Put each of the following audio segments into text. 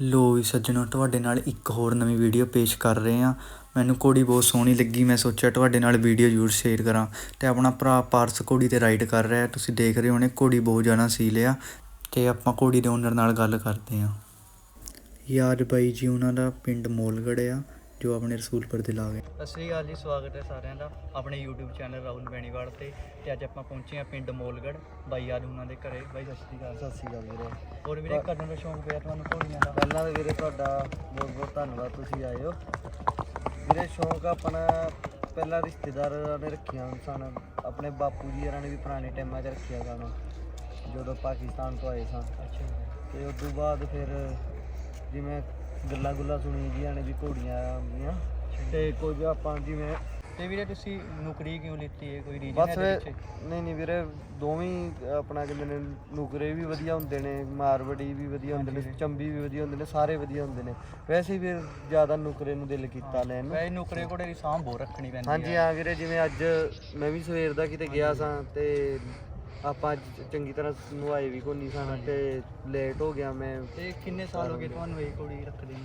ਲੋ ਵੀ ਸੱਜਣੋ, ਤੁਹਾਡੇ ਨਾਲ ਇੱਕ ਹੋਰ ਨਵੀਂ ਵੀਡੀਓ ਪੇਸ਼ ਕਰ ਰਹੇ ਹਾਂ। ਮੈਨੂੰ ਘੋੜੀ ਬਹੁਤ ਸੋਹਣੀ ਲੱਗੀ, ਮੈਂ ਸੋਚਿਆ ਤੁਹਾਡੇ ਨਾਲ ਵੀਡੀਓ ਜ਼ਰੂਰ ਸ਼ੇਅਰ ਕਰਾਂ ਤੇ ਆਪਣਾ ਭਰਾ ਪਾਰਸ ਘੋੜੀ ਤੇ ਰਾਈਡ ਕਰ ਰਿਹਾ ਤੁਸੀਂ ਦੇਖ ਰਹੇ ਹੋਣੇ, ਘੋੜੀ ਬਹੁਤ ਜ਼ਿਆਦਾ ਸੀਲ ਆ ਤੇ ਆਪਾਂ ਘੋੜੀ ਦੇ ਓਨਰ ਨਾਲ ਗੱਲ ਕਰਦੇ ਹਾਂ। ਯਾਰ ਬਾਈ ਜੀ, ਉਹਨਾਂ ਦਾ ਪਿੰਡ ਮੋਲਗੜ ਆ। ਜੋ ਆਪਣੇ ਰਸੂਲਪੁਰ ਦੇ ਲਾਗੇ ਸਤਿ ਸ਼੍ਰੀ ਅਕਾਲ ਜੀ ਸਵਾਗਤ ਹੈ ਸਾਰਿਆਂ ਦਾ ਆਪਣੇ YouTube ਚੈਨਲ ਰਾਹੁਲ ਬੈਣੀਵਾਲ ਤੇ ਤੇ ਅੱਜ ਆਪਾਂ ਪਹੁੰਚੇ ਹਾਂ ਪਿੰਡ ਮੋਲਗੜ ਬਾਈ ਯਾਦ ਉਹਨਾਂ ਦੇ ਘਰੇ। ਬਾਈ ਸਤਿ ਸ਼੍ਰੀ ਅਕਾਲ। ਸਤਿ ਸ਼੍ਰੀ ਅਕਾਲ ਵੀਰੇ। ਹੋਰ ਵੀਰੇ ਕਦੋਂ ਦਾ ਸ਼ੌਂਕ ਪਿਆ ਤੁਹਾਨੂੰ ਘੋੜੀਆਂ ਦਾ? ਪਹਿਲਾਂ ਤਾਂ ਵੀਰੇ ਤੁਹਾਡਾ ਬਹੁਤ ਬਹੁਤ ਧੰਨਵਾਦ ਤੁਸੀਂ ਆਏ ਹੋ। ਵੀਰੇ ਸ਼ੌਂਕ ਆਪਣਾ ਪਹਿਲਾਂ ਰਿਸ਼ਤੇਦਾਰਾਂ ਨੇ ਰੱਖਿਆ ਸਨ। ਆਪਣੇ ਬਾਪੂ ਜੀ ਹੋਰਾਂ ਨੇ ਵੀ ਪੁਰਾਣੇ ਟਾਈਮਾਂ 'ਚ ਰੱਖਿਆ ਸਨ ਜਦੋਂ ਪਾਕਿਸਤਾਨ ਤੋਂ ਆਏ ਸਨ ਅੱਛਾ ਤੇ ਉਸ ਤੋਂ ਬਾਅਦ ਫਿਰ ਜਿਵੇਂ ਗੱਲਾਂ ਗੁੱਲਾਂ ਸੁਣੀ ਜੀਆਂ ਨੇ ਵੀ ਘੋੜੀਆਂ ਆਉਂਦੀਆਂ ਤੇ ਕੁਝ ਆਪਾਂ ਜਿਵੇਂ ਤੇ ਵੀਰੇ ਤੁਸੀਂ ਨੌਕਰੀ ਕਿਉਂ ਲਿੱਤੀ ਹੈ? ਕੋਈ ਰੀਜ਼ਨ ਬਸ ਹੈ ਇਹਦੇ ਪਿੱਛੇ? ਨਹੀਂ ਨਹੀਂ ਵੀਰੇ ਦੋਵੇਂ ਹੀ ਆਪਣਾ ਕਹਿੰਦੇ ਨੇ ਨੁਕਰੇ ਵੀ ਵਧੀਆ ਹੁੰਦੇ ਨੇ ਮਾਰਵੜੀ ਵੀ ਵਧੀਆ ਹੁੰਦੇ ਨੇ ਹਾਂਜੀ। ਚੰਬੀ ਵੀ ਵਧੀਆ ਹੁੰਦੇ ਨੇ ਸਾਰੇ ਵਧੀਆ ਹੁੰਦੇ ਨੇ। ਵੈਸੇ ਵੀ ਜ਼ਿਆਦਾ ਨੁਕਰੇ ਨੂੰ ਦਿਲ ਕੀਤਾ ਲੈਣ ਨੂੰ। ਵੈਸੇ ਨੌਕਰੇ ਘੋੜੇ ਦੀ ਸਾਂਭ ਬਹੁਤ ਰੱਖਣੀ ਪੈਂਦੀ ਹਾਂਜੀ ਹੈ। ਹਾਂ ਵੀਰੇ ਜਿਵੇਂ ਅੱਜ ਮੈਂ ਵੀ ਸਵੇਰ ਦਾ ਕਿਤੇ ਗਿਆ ਸਾਂ ਤੇ ਆਪਾਂ ਅੱਜ ਚੰਗੀ ਤਰ੍ਹਾਂ ਨੁਆਏ ਵੀ ਕੋਨੀ ਸਾਂ ਤੇ ਲੇਟ ਹੋ ਗਿਆ ਮੈਂ। ਤੇ ਕਿੰਨੇ ਸਾਲ ਹੋ ਗਏ ਤੁਹਾਨੂੰ ਇਹ ਘੋੜੀ ਰੱਖਦੇ ਨੂੰ?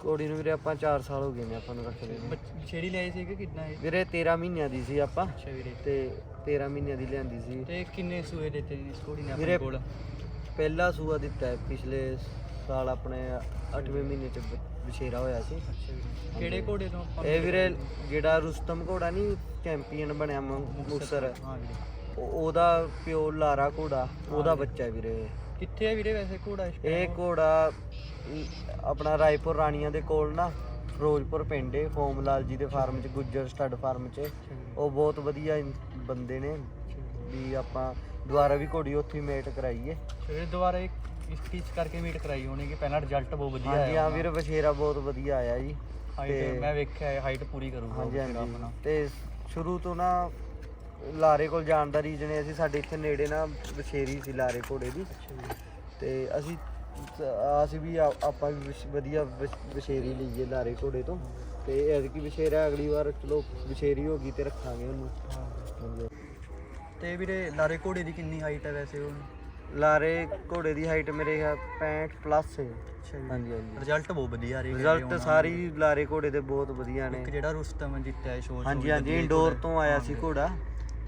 ਕੋੜੀ ਨੂੰ ਵੀਰੇ ਆਪਾਂ 4 ਸਾਲ ਹੋ ਗਏ ਨੇ ਆਪਾਂ ਨੂੰ ਰੱਖਦੇ ਨੂੰ। ਬੱਚ- ਛੇੜੀ ਲਿਆਏ ਸੀ ਕਿ ਕਿੰਨਾ ਇਹ? ਵੀਰੇ 13 ਮਹੀਨਿਆਂ ਦੀ ਸੀ ਆਪਾਂ। ਅੱਛਾ ਵੀਰੇ। ਤੇ 13 ਮਹੀਨਿਆਂ ਦੀ ਲਿਆਂਦੀ ਸੀ। ਤੇ ਕਿੰਨੇ ਸੂਏ ਦਿੱਤੇ ਇਸ ਘੋੜੀ ਨੇ ਆਪਣੇ ਵੀਰੇ, ਕੋਲ? ਪਹਿਲਾ ਸੂਆ ਦਿੱਤਾ ਹੈ ਪਿਛਲੇ ਸਾਲ ਆਪਣੇ 8ਵੇਂ ਮਹੀਨੇ ਚ ਬ- ਬਛੇਰਾ ਹੋਇਆ ਸੀ। ਅੱਛਾ ਵੀਰੇ। ਕਿਹੜੇ ਘੋੜੇ ਤੋਂ ਆਪਾਂ ਇਹ ਵੀਰੇ ਜਿਹੜਾ ਰੁਸਤਮ ਘੋੜਾ ਨਹੀਂ ਚੈਂਪੀਅਨ ਬਣਿਆ ਮ- ਮੁਕਤਸਰ ਹਾਂ ਵੀਰੇ। ਉਹ- ਉਹਦਾ ਪਿਓ ਲਾਰਾ ਘੋੜਾ ਉਹਦਾ ਬੱਚਾ ਹੈ ਵੀਰੇ ਕਿੱਥੇ ਹੈ ਵੀਰੇ ਵੈਸੇ ਘੋੜਾ ਇਸ ਇਹ? ਘੋੜਾ ਅਮ, ਆਪਣਾ ਰਾਏਪੁਰ ਰਾਣੀਆਂ ਦੇ ਕੋਲ ਨਾ ਫਿਰੋਜ਼ਪੁਰ ਪਿੰਡ ਫੋਮ ਲਾਲ ਜੀ ਦੇ ਫਾਰਮ ਚ ਗੁੱਜਰ ਸਟੱਡ ਫਾਰਮ ਚ। ਉਹ ਬਹੁਤ ਵਧੀਆ ਇਨ- ਬੰਦੇ ਨੇ। ਵੀ ਆਪਾਂ ਦੁਬਾਰਾ ਵੀ ਘੋੜੀ ਉੱਥੇ ਹੀ ਮੇਟ ਕਰਾਈਏ। ਵੀਰੇ ਦੁਬਾਰਾ ਇੱਕ ਇਸ ਚੀਜ਼ ਕਰਕੇ ਮੀਟ ਕਰਾਈ ਹੋਣੀ ਕਿ ਪਹਿਲਾਂ ਰਿਜ਼ਲਟ ਬਹੁਤ ਵਧੀਆ ਹਾਂਜੀ ਹਾਂ ਆਇਆ ਵੀਰੇ ਬਛੇਰਾ ਬਹੁਤ ਵਧੀਆ ਆਇਆ ਜੀ। ਹਾਈਟ ਤੇ- ਮੈਂ ਵੇਖਿਆ ਹਾਈਟ ਪੂਰੀ ਕਰੂਗਾ ਹਾਂਜੀ ਹਾਂਜੀ। ਤੇ ਸ਼ੁਰੂ ਤੋਂ ਨਾ ਲਾਰੇ ਕੋਲ ਜਾਣ ਦਾ ਰੀਜਨ ਇਹ ਸੀ ਸਾਡੇ ਇੱਥੇ ਨੇੜੇ ਨਾ ਬਛੇਰੀ ਸੀ ਲਾਰੇ ਘੋੜੇ ਦੀ। ਤੇ ਅਸੀਂ ਅਸੀਂ ਵੀ ਆ- ਆਪਾਂ ਵੀ ਵਧੀਆ ਬਛ- ਬਛੇਰੀ ਲਈਏ ਲਾਰੇ ਘੋੜੇ ਤੋਂ। ਤੇ ਐਤਕੀ ਬਛੇਰਾ ਅਗਲੀ ਵਾਰ ਚਲੋ ਬਛੇਰੀ ਹੋ ਗਈ ਤੇ ਰੱਖਾਂਗੇ ਉਹਨੂੰ। ਹਾਂ ਹਾਂਜੀ। ਤੇ ਵੀਰੇ ਲਾਰੇ ਘੋੜੇ ਦੀ ਕਿੰਨੀ ਹਾਈਟ ਹੈ ਵੈਸੇ ਉਹ ਲਾਰੇ ਘੋੜੇ ਦੀ ਹਾਈਟ ਮੇਰੇ ਖਿਆਲ 65 ਪਲੱਸ ਹੈ। ਹਾਂਜੀ ਹਾਂਜੀ। ਰਿਜ਼ਲਟ ਬਹੁਤ ਵਧੀਆ ਆ ਰਿਹਾ ਰਿਜ਼ਲਟ ਸਾਰੀ ਲਾਰੇ ਘੋੜੇ ਦੇ ਬਹੁਤ ਵਧੀਆ ਨੇ। ਇੱਕ ਜਿਹੜਾ ਰੁਸਤਮ ਜਿੱਤਿਆ ਸ਼ੋਅ ਹਾਂਜੀ ਹਾਂਜੀ ਇੰਡੋਰ ਤੋਂ ਆਇਆ ਸੀ ਘੋੜਾ।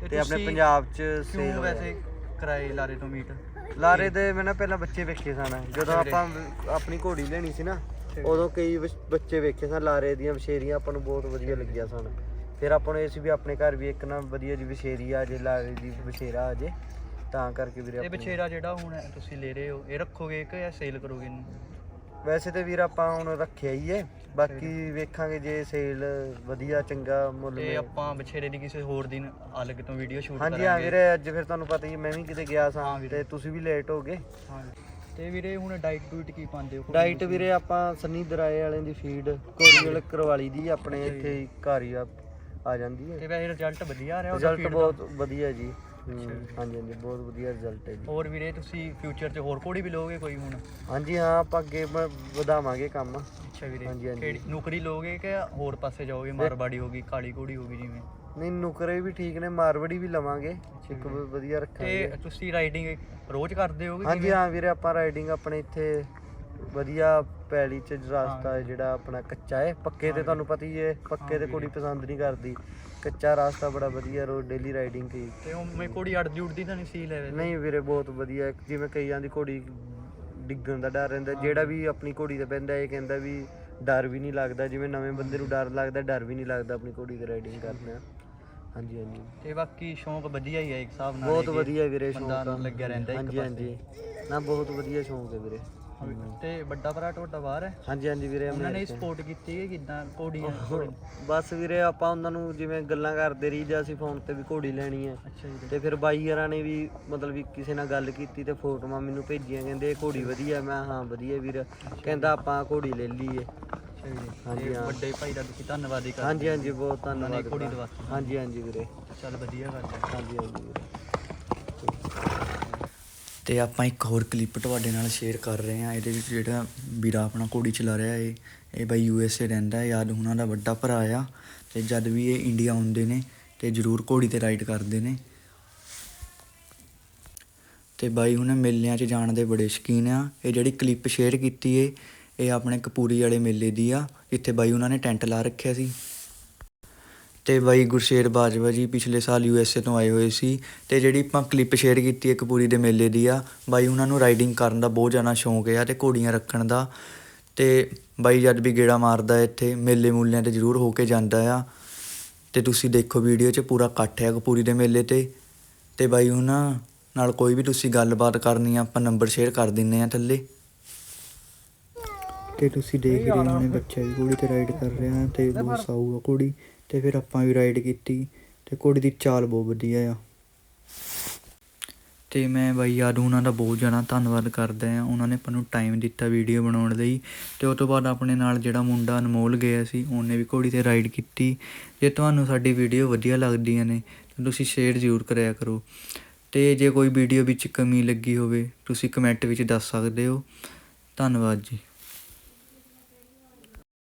ਤੇ ਆਪਣੇ ਤੁਸੀਂ ਪੰਜਾਬ ਚ ਕਿਉਂ ਸੇਲ ਵੈਸੇ ਕਰਾਏ ਲਾਰੇ ਤੋਂ ਮੀਟ ਲਾਰੇ ਦੇ ਮੈਂ ਨਾ ਪਹਿਲਾਂ ਬੱਚੇ ਵੇਖੇ ਸਨ। ਜਦੋਂ ਵੀਰੇ। ਆਪਾਂ ਆਪਣੀ ਘੋੜੀ ਲੈਣੀ ਸੀ ਨਾ ਠੀਕ। ਉਦੋਂ ਕਈ ਬੱਚੇ ਵੇਖੇ ਸਨ ਲਾਰੇ ਦੀਆਂ ਵਿਸ਼ੇਰੀਆਂ ਆਪਾਂ ਨੂੰ ਬਹੁਤ ਵਧੀਆ ਲੱਗੀਆਂ ਸਨ। ਫਿਰ ਆਪਾਂ ਨੂੰ ਇਹ ਸੀ ਵੀ ਆਪਣੇ ਘਰ ਵੀ ਇੱਕ ਨਾ ਵਧੀਆ ਜੀ ਵਿਸ਼ੇਰੀ ਆ ਜੇ ਲਾਰੇ ਦੀ ਵਿਸ਼ੇਰਾ ਆ ਜੇ ਤਾਂ ਕਰਕੇ ਵੀਰੇ ਇਹ ਬਛੇਰਾ ਜਿਹੜਾ ਹੁਣ ਤੁਸੀਂ ਲੈ ਰਹੇ ਹੋ ਇਹ ਰੱਖੋਗੇ ਕਿ ਜਾਂ ਸੇਲ ਕਰੋਗੇ? ਇਹਨੂੰ ਵੈਸੇ ਤੇ ਵੀਰ ਆਪਾਂ ਹੁਣ ਰੱਖਿਆ ਹੀ ਏ। ਬਾਕੀ ਵੇਖਾਂਗੇ ਜੇ ਸੇਲ ਵਧੀਆ ਚੰਗਾ ਮੁੱਲ ਤੇ ਮਿਲੇ। ਆਪਾਂ ਬਛੇਰੇ ਦੀ ਕਿਸੇ ਹੋਰ ਦਿਨ ਅਲੱਗ ਤੋਂ ਵੀਡੀਓ ਸ਼ੂਟ ਹਾਂਜੀ ਹਾਂ ਵੀਰੇ ਅੱਜ ਫਿਰ ਤੁਹਾਨੂੰ ਪਤਾ ਹੀ ਹੈ, ਮੈਂ ਵੀ ਕਿਤੇ ਗਿਆ ਹਾਂ ਸਾਂ ਵੀਰੇ। ਤੇ ਤੁਸੀਂ ਵੀ ਲੇਟ ਹੋ ਗਏ। ਹਾਂ ਤੇ ਵੀਰੇ ਹੁਣ ਡਾਈਟ ਡੂਟ ਕੀ ਪਾਉਂਦੇ ਹੋ? ਡਾਈਟ? ਵੀਰੇ ਆਪਾਂ ਸੰਨੀ ਦਰਾਏ ਵਾਲਿਆਂ ਦੀ ਫੀਡ ਕੋਰੀਅਲ ਕਰਵਾਲੀ ਦੀ ਆਪਣੇ ਇੱਥੇ ਹੀ ਘਰ ਹੀ ਆ ਆ ਜਾਂਦੀ ਹੈ। ਤੇ ਵੈਸੇ ਰਿਜ਼ਲਟ ਵਧੀਆ ਆ ਰਿਹਾ ਉਹਦਾ ਰਿਜ਼ਲਟ? ਬਹੁਤ ਵਧੀਆ ਜੀ। ਹਾਂਜੀ ਹਾਂਜੀ ਬਹੁਤ ਵਧੀਆ ਰਿਜ਼ਲਟ ਹੈ ਜੀ। ਹੋਰ ਵੀਰੇ ਤੁਸੀਂ ਫਿਊਚਰ 'ਚ ਹੋਰ ਘੋੜੀ ਵੀ ਲਓਗੇ ਕੋਈ ਹੁਣ? ਹਾਂਜੀ ਹਾਂ ਆਪਾਂ ਅੱਗੇ ਵਧਾਵਾਂਗੇ ਕੰਮ। ਅੱਛਾ ਵੀਰੇ ਹਾਂਜੀ, ਹਾਂਜੀ। ਕਿਹੜੀ ਨੌਕਰੀ ਲਓਗੇ ਕਿ ਹੋਰ ਪਾਸੇ ਜਾਓਗੇ? ਮਾਰਵਾੜੀ ਹੋਗੀ ਕਾਲੀ ਘੋੜੀ ਹੋਗੀ ਜਿਵੇਂ? ਨਹੀਂ ਨੁਕਰੇ ਵੀ ਠੀਕ ਨੇ ਮਾਰਵੜੀ ਵੀ ਲਵਾਂਗੇ। ਇੱਕ ਵ- ਵਧੀਆ ਤੇ ਰੱਖਾਂਗੇ ਤੁਸੀਂ ਰਾਈਡਿੰਗ ਰੋਜ਼ ਕਰਦੇ ਹੋਗੇ ਹਾਂਜੀ ਹਾਂ ਵੀਰੇ ਆਪਾਂ ਰਾਈਡਿੰਗ ਆਪਣੇ ਇੱਥੇ ਵਧੀਆ ਪੈਲੀ ਚ ਰਸਤਾ ਜਿਹੜਾ ਆਪਣਾ ਕੱਚਾ ਹੈ ਪੱਕੇ ਤੇ ਤੁਹਾਨੂੰ ਪਤਾ ਹੀ ਹੈ ਪੱਕੇ ਤੇ ਕੁੜੀ ਪਸੰਦ ਨਹੀਂ ਕਰਦੀ। ਕੱਚਾ ਰਸਤਾ ਬੜਾ ਵਧੀਆ ਰੋਡ ਡੇਲੀ ਰਾਈਡਿੰਗ ਕੀ ਤੇ ਉਹ ਮੈਂ ਘੋੜੀ ਅੜਦੀ ਉੜਦੀ ਤਾਂ ਨਹੀਂ ਸੀ ਲੈ ਨਹੀਂ ਵੀਰੇ ਬਹੁਤ ਵਧੀਆ। ਜਿਵੇਂ ਕਈਆਂ ਦੀ ਘੋੜੀ ਡਿੱਗਣ ਦਾ ਡਰ ਰਹਿੰਦਾ। ਜਿਹੜਾ ਵੀ ਆਪਣੀ ਘੋੜੀ ਤੇ ਬਹਿੰਦਾ ਇਹ ਕਹਿੰਦਾ ਵੀ ਡਰ ਵੀ ਨਹੀਂ ਲੱਗਦਾ। ਜਿਵੇਂ ਨਵੇਂ ਬੰਦੇ ਨੂੰ ਡਰ ਲੱਗਦਾ ਡਰ ਵੀ ਨਹੀਂ ਲੱਗਦਾ ਆਪਣੀ ਘੋੜੀ ਤੇ ਰਾਈਡਿੰਗ ਕਰਨਾ ਹਾਂਜੀ ਹਾਂਜੀ। ਤੇ ਬਾਕੀ ਸ਼ੌਂਕ ਵਧੀਆ ਹੀ ਹੈ ਇੱਕ ਹਿਸਾਬ ਨਾਲ ਬਹੁਤ ਵਧੀਆ ਵੀਰੇ ਸ਼ੌਂਕ। ਲੱਗਿਆ ਰਹਿੰਦਾ ਇੱਕ ਹਾਂਜੀ ਹਾਂਜੀ। ਨਾ ਬਹੁਤ ਵਧੀਆ ਸ਼ੌਂਕ ਹੈ ਵੀਰੇ। ਤੇ ਵੱਡਾ ਭਰਾ ਤੁਹਾਡਾ ਬਾਹਰ ਹੈ? ਹਾਂਜੀ ਹਾਂਜੀ ਵੀਰੇ ਉਹਨਾਂ ਨੇ। ਸਪੋਰਟ ਕੀਤੀ ਹੈ ਕਿਦਾਂ ਘੋੜੀਆਂ ਬਸ ਵੀਰੇ ਆਪਾਂ ਉਹਨਾਂ ਨੂੰ ਜਿਵੇਂ ਗੱਲਾਂ ਕਰਦੇ ਰਹੀ ਜਾਂ ਅਸੀਂ ਫੋਨ ਤੇ ਵੀ ਘੋੜੀ ਲੈਣੀ ਹੈ। ਅੱਛਾ ਜੀ। ਤੇ ਫਿਰ ਬਾਈ ਯਾਰਾਂ ਨੇ ਵੀ ਮਤਲਬ ਵੀ ਕਿਸੇ ਨਾਲ ਗੱਲ ਕੀਤੀ ਤੇ ਫੋਟੋਆਂ ਮੈਨੂੰ ਭੇਜੀਆਂ ਕਹਿੰਦੇ ਇਹ ਘੋੜੀ ਵਧੀਆ। ਮੈਂ ਹਾਂ ਵਧੀਆ ਵੀਰ। ਕਹਿੰਦਾ ਆਪਾਂ ਘੋੜੀ ਲੈ ਲਈਏ। ਹਾਂਜੀ, ਹਾਂ। ਵੱਡੇ ਭਾਈ ਦਾ ਤੁਸੀਂ ਧੰਨਵਾਦ ਹੀ ਕਰਦੇ ਹਾਂਜੀ ਹਾਂਜੀ ਬਹੁਤ ਧੰਨਵਾਦ ਘੋੜੀ ਹਾਂਜੀ ਹਾਂਜੀ ਵੀਰੇ। ਚੱਲ ਵਧੀਆ ਗੱਲ ਹੈ। ਹਾਂਜੀ ਹਾਂਜੀ ਵੀਰੇ। ਤੇ ਆਪਾਂ ਇੱਕ ਹੋਰ ਕਲਿੱਪ ਤੁਹਾਡੇ ਨਾਲ ਸ਼ੇਅਰ ਕਰ ਰਹੇ ਹਾਂ। ਇਹਦੇ ਵਿੱਚ ਜਿਹੜਾ ਵੀਰਾ ਆਪਣਾ ਘੋੜੀ ਚਲਾ ਰਿਹਾ ਏ, ਇਹ ਬਾਈ ਯੂ ਐਸ ਏ ਰਹਿੰਦਾ ਹੈ ਯਾਦ ਉਹਨਾਂ ਦਾ ਵੱਡਾ ਭਰਾ ਆ ਤੇ ਜਦ ਵੀ ਇਹ ਇੰਡੀਆ ਆਉਂਦੇ ਨੇ ਤੇ ਜ਼ਰੂਰ ਘੋੜੀ ਤੇ ਰਾਈਡ ਕਰਦੇ ਨੇ। ਤੇ ਬਾਈ ਹੁਣ ਮੇਲਿਆਂ 'ਚ ਜਾਣ ਦੇ ਬੜੇ ਸ਼ੌਕੀਨ ਆ। ਇਹ ਜਿਹੜੀ ਕਲਿੱਪ ਸ਼ੇਅਰ ਕੀਤੀ ਏ, ਇਹ ਆਪਣੇ ਕਪੂਰੀ ਵਾਲੇ ਮੇਲੇ ਦੀ ਆ, ਜਿੱਥੇ ਬਾਈ ਉਹਨਾਂ ਨੇ ਟੈਂਟ ਲਾ ਰੱਖਿਆ ਸੀ। ਤੇ ਬਾਈ ਗੁਰਸ਼ੇਰ ਬਾਜਵਾ ਜੀ ਪਿਛਲੇ ਸਾਲ ਯੂਐਸਏ ਤੋਂ ਆਏ ਹੋਏ ਸੀ ਤੇ ਜਿਹੜੀ ਆਪਾਂ ਕਲਿੱਪ ਸ਼ੇਅਰ ਕੀਤੀ ਹੈ ਕਪੂਰੀ ਦੇ ਮੇਲੇ ਦੀ ਆ ਬਾਈ ਉਹਨਾਂ ਨੂੰ ਰਾਈਡਿੰਗ ਕਰਨ ਦਾ ਬਹੁਤ ਜ਼ਿਆਦਾ ਸ਼ੌਂਕ ਆ ਤੇ ਘੋੜੀਆਂ ਰੱਖਣ ਦਾ ਤੇ ਬਾਈ ਜਦ ਵੀ ਗੇੜਾ ਮਾਰਦਾ ਇੱਥੇ ਮੇਲੇ ਮੂਲਿਆਂ ਤੇ ਜ਼ਰੂਰ ਹੋ ਕੇ ਜਾਂਦਾ ਆ ਤੇ ਤੁਸੀਂ ਦੇਖੋ ਵੀਡੀਓ 'ਚ ਪੂਰਾ ਇਕੱਠ ਹੈ ਕਪੂਰੀ ਦੇ ਮੇਲੇ ਤੇ ਤੇ ਬਾਈ ਉਹਨਾਂ ਨਾਲ ਕੋਈ ਵੀ ਤੁਸੀਂ ਗੱਲਬਾਤ ਕਰਨੀ ਆ ਆਪਾਂ ਨੰਬਰ ਸ਼ੇਅਰ ਕਰ ਦਿੰਨੇ ਆ ਥੱਲੇ। ਤੇ ਤੁਸੀਂ ਦੇਖ ਰਹੇ ਹੋ ਨੇ ਬੱਚਾ ਵੀ ਘੋੜੀ ਤੇ ਰਾਈਡ ਕਰ ਰਿਹਾ ਤੇ ਬਹੁਤ ਸਾਊ ਆ ਘੋੜੀ। ਤੇ ਫਿਰ ਆਪਾਂ ਵੀ ਰਾਈਡ ਕੀਤੀ ਤੇ ਘੋੜੀ ਦੀ ਚਾਲ ਬਹੁਤ ਵਧੀਆ ਆ। ਤੇ ਮੈਂ ਬਾਈ ਯਾਰ ਉਹਨਾਂ ਦਾ ਬਹੁਤ ਜ਼ਿਆਦਾ ਧੰਨਵਾਦ ਕਰਦਾ ਹਾਂ ਉਹਨਾਂ ਨੇ ਆਪਾਂ ਨੂੰ ਟਾਈਮ ਦਿੱਤਾ ਵੀਡੀਓ ਬਣਾਉਣ ਲਈ ਤੇ ਉਸ ਤੋਂ ਬਾਅਦ ਆਪਣੇ ਨਾਲ ਜਿਹੜਾ ਮੁੰਡਾ ਅਨਮੋਲ ਗਿਆ ਸੀ, ਉਹਨੇ ਵੀ ਘੋੜੀ ਤੇ ਰਾਈਡ ਕੀਤੀ। ਜੇ ਤੁਹਾਨੂੰ ਸਾਡੀ ਵੀਡੀਓ ਵਧੀਆ ਲੱਗਦੀਆਂ ਨੇ ਤਾਂ ਤੁਸੀਂ ਸ਼ੇਅਰ ਜ਼ਰੂਰ ਕਰਿਆ ਕਰੋ। ਤੇ ਜੇ ਕੋਈ ਵੀਡੀਓ ਵਿੱਚ ਕਮੀ ਲੱਗੀ ਹੋਵੇ, ਤੁਸੀਂ ਕਮੈਂਟ ਵਿੱਚ ਦੱਸ ਸਕਦੇ ਹੋ। ਧੰਨਵਾਦ ਜੀ।